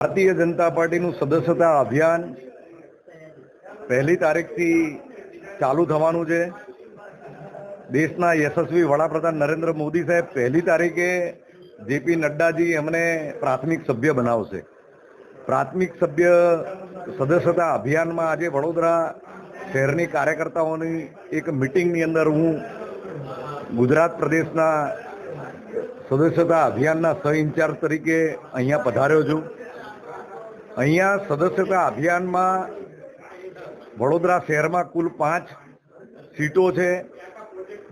ભારતીય જનતા પાર્ટીનું સદસ્યતા અભિયાન પહેલી તારીખથી ચાલુ થવાનું છે. દેશના યશસ્વી વડાપ્રધાન નરેન્દ્ર મોદી સાહેબ પહેલી તારીખે જેપી નડ્ડાજી એમને પ્રાથમિક સભ્ય બનાવશે. પ્રાથમિક સભ્ય સદસ્યતા અભિયાનમાં આજે વડોદરા શહેરની કાર્યકર્તાઓની એક મિટિંગની અંદર હું ગુજરાત પ્રદેશના સદસ્યતા અભિયાનના સહ ઇન્ચાર્જ તરીકે અહીંયા પધાર્યો છું. અહીંયા સદસ્યતા અભિયાનમાં વડોદરા શહેરમાં કુલ પાંચ સીટો છે.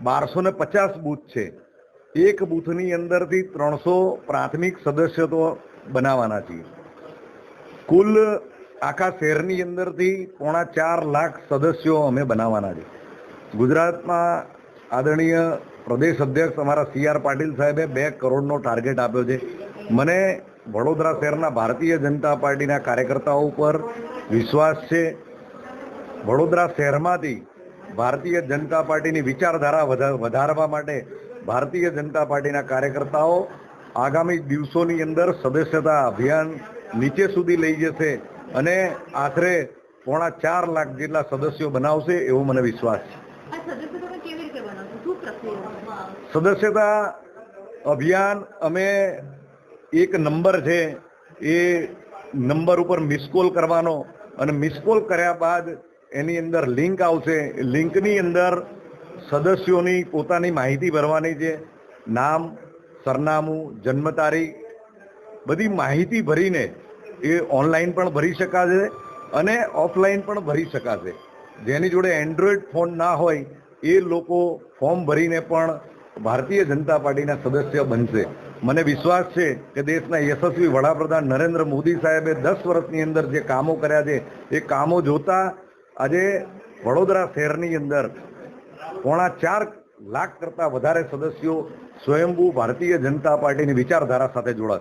બારસો ને પચાસ બૂથ છે. એક બૂથની અંદરથી ત્રણસો પ્રાથમિક સદસ્યતો બનાવવાના છીએ. કુલ આખા શહેરની અંદરથી પોણા ચાર લાખ સદસ્યો અમે બનાવવાના છે ગુજરાતમાં આદરણીય પ્રદેશ અધ્યક્ષ અમારા સી આર પાટીલ સાહેબે બે કરોડનો ટાર્ગેટ આપ્યો છે. મને વડોદરા શહેરના ભારતીય જનતા પાર્ટીના કાર્યકર્તાઓ ઉપર વિશ્વાસ છે. વડોદરા શહેરમાંથી ભારતીય જનતા પાર્ટીની વિચારધારા વધા- વધારવા માટે ભારતીય જનતા પાર્ટીના કાર્યકર્તાઓ આગામી દિવસોની અંદર સદસ્યતા અભિયાન નીચે સુધી લઈ જશે અને આશરે પોણા ચાર લાખ જેટલા સદસ્યો બનાવશે એવો મને વિશ્વાસ છે. સદસ્યતા અભિયાન અમે એક નંબર છે, એ નંબર ઉપર મિસકોલ કરવાનો અને મિસકોલ કર્યા બાદ એની અંદર લિંક આવશે. લિંકની અંદર સદસ્યોની પોતાની માહિતી ભરવાની છે. નામ, સરનામું, જન્મ તારીખ, બધી માહિતી ભરીને એ ઓનલાઈન પણ ભરી શકાશે અને ઓફલાઈન પણ ભરી શકાશે. જેની જોડે એન્ડ્રોઈડ ફોન ના હોય, એ લોકો ફોર્મ ભરીને પણ ભારતીય જનતા પાર્ટીના સદસ્ય બનશે. મને વિશ્વાસ છે કે દેશના યશસ્વી વડાપ્રધાન નરેન્દ્ર મોદી સાહેબે દસ વર્ષની અંદર જે કામો કર્યા છે, એ કામો જોતા આજે વડોદરા શહેરની અંદર પોણા ચાર લાખ કરતાં વધારે સદસ્યો સ્વયંભૂ ભારતીય જનતા પાર્ટીની વિચારધારા સાથે જોડાશે.